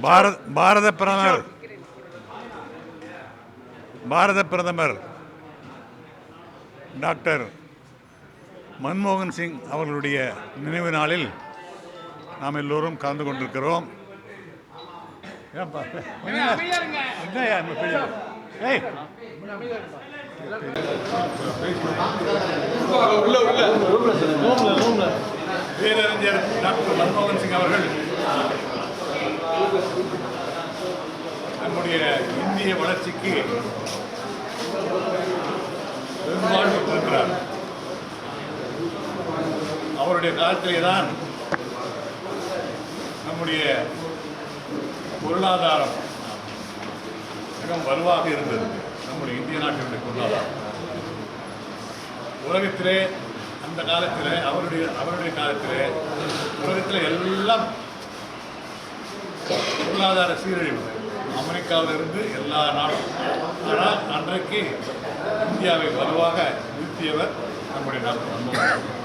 பாரத பாரத பிரதமர் பாரத பிரதமர் டாக்டர் மன்மோகன் சிங் அவர்களுடைய நினைவு நாளில் நாம் எல்லோரும் கலந்து கொண்டிருக்கிறோம் பேரறிஞர் டாக்டர் மன்மோகன் சிங் அவர்கள் நம்முடைய இந்திய வளர்ச்சிக்கு பெரும்பாலும் இருக்கிறார் அவருடைய காலத்திலே தான் நம்முடைய பொருளாதாரம் மிகவும் வலுவாக இருந்தது. நம்முடைய இந்திய நாட்டினுடைய பொருளாதாரம். உலகத்திலே அந்த காலத்திலே அவருடைய அவருடைய காலத்திலே உலகத்தில் எல்லாம் பொருளாதார சீரழிவு. அமெரிக்காவிலிருந்து எல்லா நாடும். ஆனால் அன்றைக்கு இந்தியாவை வலுவாக நிறுத்தியவர் நம்முடைய டாக்டர் மன்மோகன் சிங்.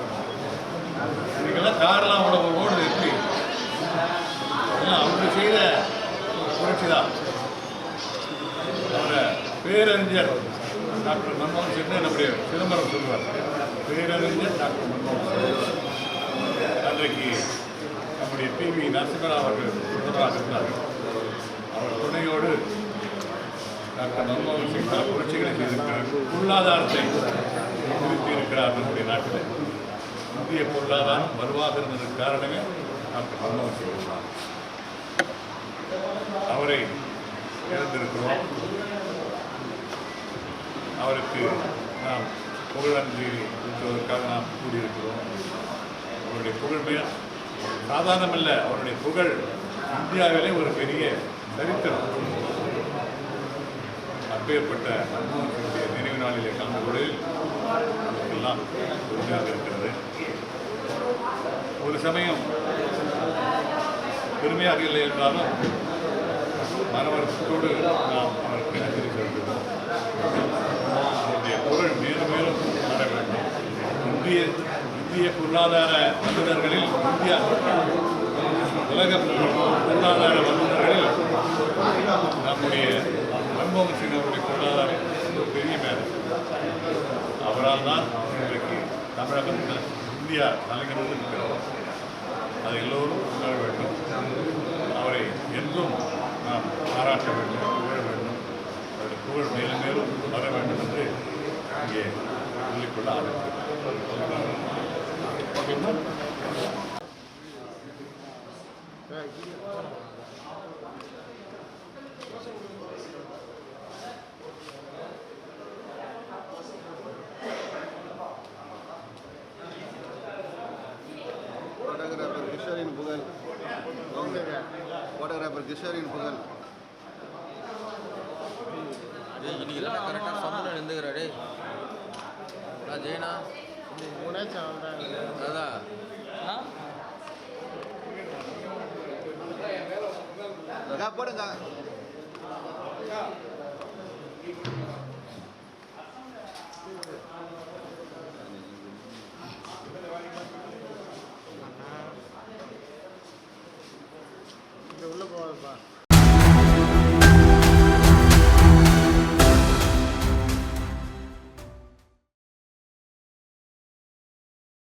இன்னைக்கெல்லாம் காரெல்லாம் அவ்வளோ ஓடுது எப்படி? எல்லாம் அவர் செய்த புரட்சி தான். அவரை பேரறிஞர் டாக்டர் மன்மோகன் சிங்னு நம்முடைய சிதம்பரம் சொல்லுவார். பேரறிஞர் டாக்டர் மன்மோகன் சிங் அன்றைக்கு நம்முடைய டிவி நரசிம்மரா அவர்கள் பிரதமராக இருந்தார்கள் அவர் டாக்டர் மன்மோகன் சிங் பல புரட்சிகளை செய்திருக்கிறார். பொருளாதாரத்தை திருத்தி இருக்கிறார் நம்முடைய நாட்டில். இந்திய பொருளாதாரம் வலுவாக இருந்ததற்கு காரணமே டாக்டர் மன்மோகன் சிங் தான். அவரை இழந்திருக்கிறோம். அவருக்கு நாம் புகழன்றி கொடுப்பதற்காக நாம் கூடியிருக்கிறோம். அவருடைய புகழ் சாதாரணமில்லை சாதாரணமல்ல. அவருடைய புகழ் இந்தியாவிலே ஒரு பெரிய சரித்திரம். அப்பேற்பட்ட நினைவு நாளிலே கலந்து கொள்வதில் எல்லாம் உறுதியாக இருக்கிறது. ஒரு சமயம் பெருமையாக இல்லை என்றாலும் மனவருத்தத்தோடு நாம் அவருக்கு நன்றி செலுத்துவோம் அவருடைய புகழ் மேலும் மேலும் வர வேண்டும். இந்திய இந்திய பொருளாதார வல்லுநர்களில் இந்தியா உலக பொருளாதார வல்லுநர்களில் நம்முடைய மன்மோகன் சிங் அவருடைய பொருளாதாரம் பெரிய மேலே அவரால் தான் இன்றைக்கு தமிழகம் இந்தியா தலைநகரில் இருக்கிறோம் அது எல்லோரும் உணர வேண்டும் அவரை என்றும் நாம் பாராட்ட வேண்டும் புகழ வேண்டும் அவருடைய புகழ் மேலும் மேலும் வர வேண்டும் என்று இங்கே சொல்லிக்கொள்ள ஆரம்பிக்கிறேன் ஃபோட்டோகிராஃபர் கிஷோரின் புகழ் ஃபோட்டோகிராஃபர் கிஷோரின் புகழ் தான் கரெக்டாக டேய். நான் ஜெயனா அதான் போடுங்க